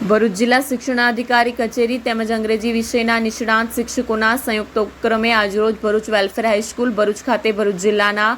ભરૂચ જિલ્લા શિક્ષણાધિકારી કચેરી તેમજ અંગ્રેજી વિષયના નિષ્ણાંત શિક્ષકોના સંયુક્ત ઉપક્રમે આજરોજ ભરૂચ વેલફેર હાઈસ્કૂલ, ભરૂચ ખાતે ભરૂચ જિલ્લાના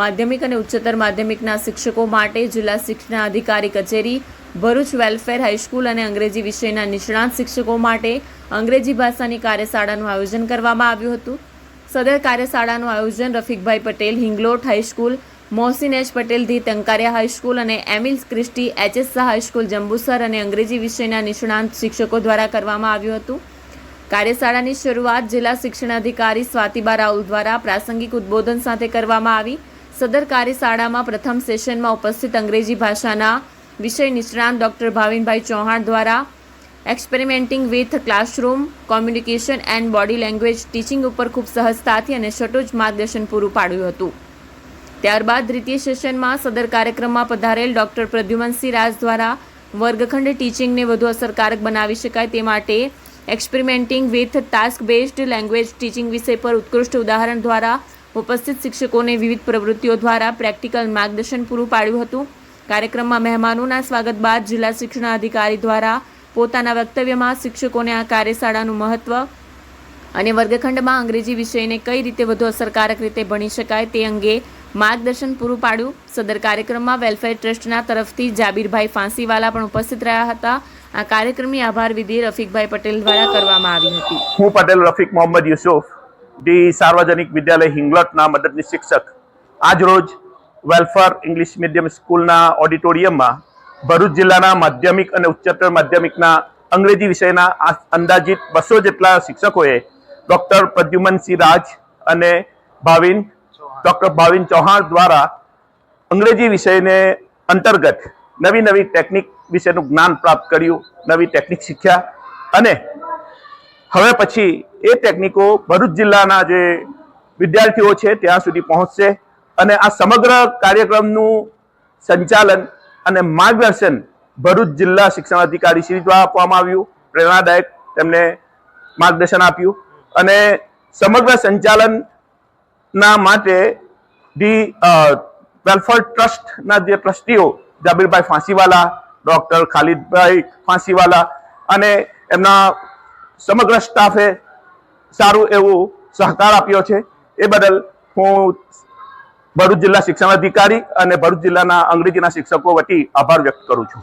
માધ્યમિક અને ઉચ્ચતર માધ્યમિકના શિક્ષકો માટે જિલ્લા શિક્ષણાધિકારી કચેરી, ભરૂચ વેલફેર હાઈસ્કૂલ અને અંગ્રેજી વિષયના નિષ્ણાંત શિક્ષકો માટે અંગ્રેજી ભાષાની કાર્યશાળાનું આયોજન કરવામાં આવ્યું હતું. સદર કાર્યશાળાનું આયોજન Rafikbhai Patel, Hinglot high school Mohsin H Patel the Tankaria high school અને Emil Christie HS high school Jambusar અને અંગ્રેજી વિષયના નિષ્ણાંત શિક્ષકો દ્વારા કરવામાં આવ્યું હતું. કાર્યશાળાની શરૂઆત જિલ્લા શિક્ષણાધિકારી સ્વાતિબા રાઉલ દ્વારા પ્રાસંગિક ઉદ્બોધન સાથે કરવામાં આવી. સદર કાર્યશાળામાં પ્રથમ સેશનમાં ઉપસ્થિત અંગ્રેજી ભાષાના વિષય નિષ્ણાંત ડોક્ટર ભાવિનભાઈ ચૌહાણ દ્વારા experimenting with classroom, communication and body language teaching ઉપર ખૂબ સહજતાથી અને સટોજ માર્ગદર્શન પૂરું પાડ્યું હતું. ત્યારબાદ દ્વિતીય સેશનમાં સદર કાર્યક્રમમાં પધારેલ ડોક્ટર પ્રદ્યુમનસિંહ રાજ દ્વારા વર્ગખંડ ટીચિંગને વધુ અસરકારક બનાવી શકાય તે માટે experimenting with task based language teaching વિષય પર ઉત્કૃષ્ટ ઉદાહરણ દ્વારા ઉપસ્થિત શિક્ષકોને વિવિધ પ્રવૃત્તિઓ દ્વારા પ્રેક્ટિકલ માર્ગદર્શન પૂરું પાડ્યું હતું. કાર્યક્રમમાં મહેમાનોના સ્વાગત બાદ જિલ્લા શિક્ષણાધિકારી દ્વારા પોતાના વક્તવ્યમાં શિક્ષકોને આ કાર્યશાળાનું મહત્વ અને વર્ગખંડમાં અંગ્રેજી વિષયને કઈ રીતે વધુ અસરકારક રીતે ભણી શકાય તે અંગે માર્ગદર્શન પૂરું પાડ્યું. સદર કાર્યક્રમમાં વેલફેર ટ્રસ્ટના તરફથી જાબીરભાઈ ફાંસીવાલા પણ ઉપસ્થિત રહ્યા હતા. આ કાર્યક્રમની આભાર વિધિ રફીકભાઈ પટેલ દ્વારા કરવામાં આવી હતી. હું પટેલ રફીક મોહમ્મદ યુસુફ, ડી સાર્વજનિક વિદ્યાલય હિંગલોટના મદદની શિક્ષક. આજ રોજ વેલફેર ઇંગ્લિશ મીડિયમ સ્કૂલના ઓડિટોરિયમમાં ભરૂચ જિલ્લાના માધ્યમિક અને ઉચ્ચતર માધ્યમિકના અંગ્રેજી વિષયના અંદાજિત બસો જેટલા શિક્ષકોએ ડૉક્ટર પ્રદ્યુમનસિંહ રાજ અને ભાવિન ડૉક્ટર ભાવિન ચૌહાણ દ્વારા અંગ્રેજી વિષયને અંતર્ગત નવી નવી ટેકનિક વિશેનું જ્ઞાન પ્રાપ્ત કર્યું, નવી ટેકનિક શીખ્યા અને હવે પછી એ ટેકનિકો ભરૂચ જિલ્લાના જે વિદ્યાર્થીઓ છે ત્યાં સુધી પહોંચશે અને આ સમગ્ર કાર્યક્રમનું સંચાલન અને માર્ગદર્શન ભરૂચ જિલ્લા શિક્ષણ અધિકારી શ્રી દ્વારા આપવામાં આવ્યું. પ્રેરણાદાયક તેમને માર્ગદર્શન આપ્યું અને સમગ્ર સંચાલનના માટે ધી વેલફેર ટ્રસ્ટના જે ટ્રસ્ટીઓ, જાબીરભાઈ ફાંસીવાલા, ડોક્ટર ખાલિદભાઈ ફાંસીવાલા અને એમના સમગ્ર સ્ટાફે સારું એવું સહકાર આપ્યો છે. એ બદલ હું ભરૂચ જિલ્લા શિક્ષણ અધિકારી અને ભરૂચ જિલ્લાના અંગ્રેજીના શિક્ષકો વતી આભાર વ્યક્ત કરું છું.